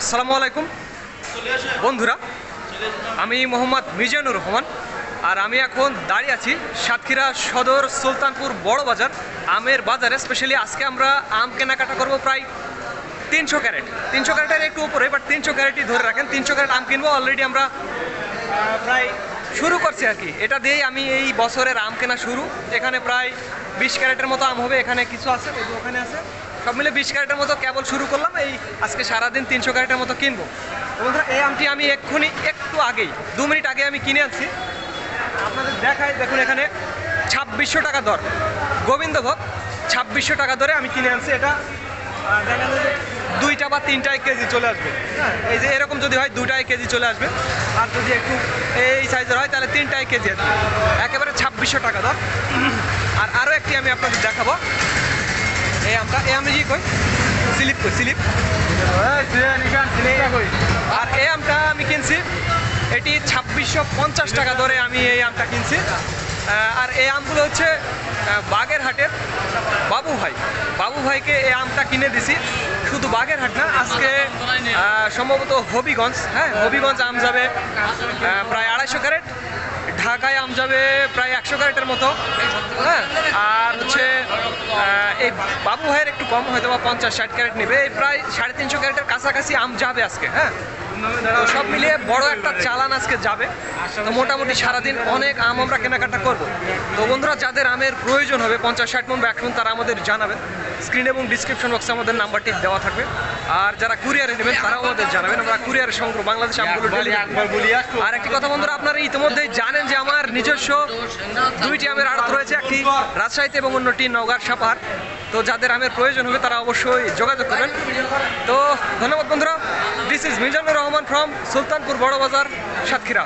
আসসালামু আলাইকুম। বন্ধুরা, আমি মোহাম্মদ মিজানুর রহমান আর আমি এখন দাঁড়িয়ে আছি সাতক্ষীরা সদর সুলতানপুর বড় বাজার, আমের বাজারে। স্পেশালি আজকে আমরা আম কেনাকাটা করব প্রায় তিনশো ক্যারেট। তিনশো ক্যারেটের একটু উপরে বাট তিনশো ক্যারেটই ধরে রাখেন। তিনশো ক্যারেট আম কিনবো অলরেডি আমরা প্রায় শুরু করছি আর কি। এটা দিয়েই আমি এই বছরের আম কেনা শুরু। এখানে প্রায় বিশ ক্যারেটের মতো আম হবে, এখানে কিছু আছে ওখানে আছে। সব মিলে বিশ ক্যারেটের মতো কেবল শুরু করলাম, এই আজকে সারাদিন তিনশো ক্যারেটের মতো কিনবো। বন্ধুরা, এই আমটি আমি এক্ষুনি একটু আগেই, দু মিনিট আগে আমি কিনে আনছি। আপনাদের দেখাই, দেখুন এখানে ছাব্বিশশো টাকা দর। গোবিন্দভোগ, ছাব্বিশশো টাকা দরে আমি কিনে আনছি। এটা দেখা যায় দুইটা বা তিনটায় কেজি চলে আসবে। হ্যাঁ এই যে এরকম যদি হয় দুটায় কেজি চলে আসবে। আর যদি একটু এই সাইজের হয়, তাহলে তিনটায় কেজি আসবে। একেবারে ছাব্বিশশো টাকা দর। আর আরও একটি আমি আপনাদের দেখাবো। এই আমটা এই আমি কি কই? স্লিপ কই আর এই আমটা আমি কিনছি, এটি ছাব্বিশশো পঞ্চাশ টাকা দরে আমি এই আমটা কিনছি। আর এই আমগুলো হচ্ছে বাগেরহাটের বাবু ভাই। বাবু ভাইকে এই আমটা কিনে দিছি। শুধু বাগেরহাট না, আজকে সম্ভবত হবিগঞ্জ হ্যাঁ হবিগঞ্জ আম যাবে প্রায় আড়াইশো ক্যারেট। ঢাকায় আম যাবে প্রায় একশো ক্যারেটের মতো। হ্যাঁ? আর হচ্ছে এই বাবু ভাইয়ের একটু কম হয়তো বা পঞ্চাশ, ষাট ক্যারেট নেবে। এই প্রায় সাড়ে তিনশো ক্যারেটের কাছাকাছি আম যাবে আজকে হ্যাঁ? সব মিলিয়ে বড় একটা চালান আজকে যাবে। তো মোটামুটি সারাদিন অনেক আম আমরা কেনাকাটা করব। তো বন্ধুরা, যাদের আমের প্রয়োজন হবে, পঞ্চাশ, ষাট মন বা এক মন তারা আমাদের জানাবেন। স্ক্রিন এবং ডিসক্রিপশন বক্সে আমাদের নাম্বারটি দেওয়া থাকবে। আর যারা কুরিয়ারে নেবেন তারাও আমাদের জানাবেন। আমরা কুরিয়ারের সংগ্রহ বাংলাদেশ আমগুলো আর একটি। কথা বন্ধুরা আপনারা ইতিমধ্যেই জানেন যে আমার নিজস্ব দুইটি আমের আড়ত রয়েছে একটি রাজশাহীতে এবং অন্যটি নওগাঁর সাপার তো যাদের আমের প্রয়োজন হবে তারা অবশ্যই যোগাযোগ করবেন। তো ধন্যবাদ বন্ধুরা। This is Mizanur Rahman from Sultanpur Bara Bazar Satkhira.